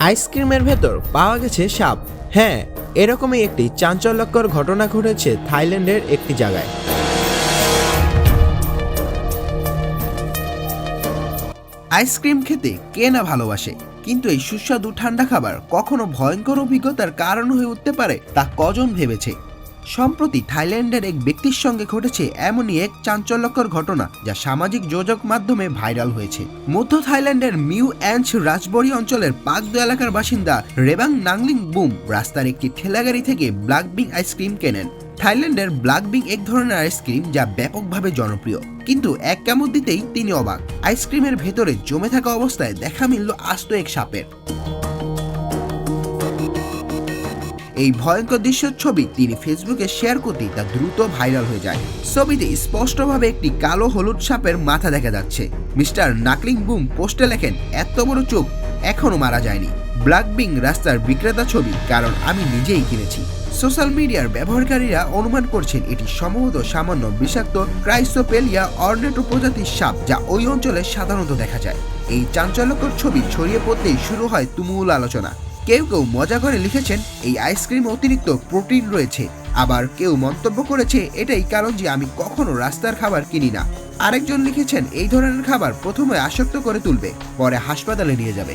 আইসক্রিমের ভেতর পাওয়া গেছে সাপ। হ্যাঁ এরকমই একটি চাঞ্চল্যকর ঘটনা ঘটেছে থাইল্যান্ডের একটি জায়গায়। আইসক্রিম খেতে কে না ভালোবাসে, কিন্তু এই সুস্বাদু ঠান্ডা খাবার কখনো ভয়ঙ্কর অভিজ্ঞতার কারণ হয়ে উঠতে পারে তা কজন ভেবেছে? সম্প্রতি থাইল্যান্ডের এক ব্যক্তির সঙ্গে ঘটেছে এমনই এক চাঞ্চল্যকর ঘটনা, যা সামাজিক যোগাযোগ মাধ্যমে ভাইরাল হয়েছে। মধ্য থাইল্যান্ডের মিউ অ্যাঞ্চ রাজবরি অঞ্চলের পাকদো এলাকার বাসিন্দা রেবাং নাংলিং বুম রাস্তার একটি ঠেলাগাড়ি থেকে ব্ল্যাক বিং আইসক্রিম কেনেন। থাইল্যান্ডের ব্ল্যাক বিং এক ধরনের আইসক্রিম যা ব্যাপকভাবে জনপ্রিয়। কিন্তু এক কামড় দিতেই তিনি অবাক। আইসক্রিমের ভেতরে জমে থাকা অবস্থায় দেখা মিলল আস্ত এক সাপের। এই ভয়ঙ্কর দৃশ্যের ছবি তিনি ফেসবুকে শেয়ার করতেই তা দ্রুত ভাইরাল হয়ে যায়। ছবিতে স্পষ্টভাবে একটি কালো হলুদ সাপের মাথা দেখা যাচ্ছে। মিস্টার নাকলিং বুম পোস্টে লেখেন, এত বড় চোখ, এখনও মারা যায়নি। ব্ল্যাক বিং রাস্তার বিক্রেতা ছবি, কারণ আমি নিজেই কিনেছি। সোশ্যাল মিডিয়ার ব্যবহারকারীরা অনুমান করছেন, এটি সম্ভবত সামান্য বিষাক্ত ক্রাইসোপেলিয়া অর্নেটো প্রজাতির সাপ, যা ওই অঞ্চলে সাধারণত দেখা যায়। এই চাঞ্চল্যকর ছবি ছড়িয়ে পড়তেই শুরু হয় তুমুল আলোচনা। কেউ কেউ মজা করে লিখেছেন, এই আইসক্রিম অতিরিক্ত প্রোটিন রয়েছে। আবার কেউ মন্তব্য করেছে এটাই কারণ যে আমি কখনো রাস্তার খাবার কিনি না। আরেকজন লিখেছেন, এই ধরনের খাবার প্রথমে আসক্ত করে তুলবে, পরে হাসপাতালে নিয়ে যাবে।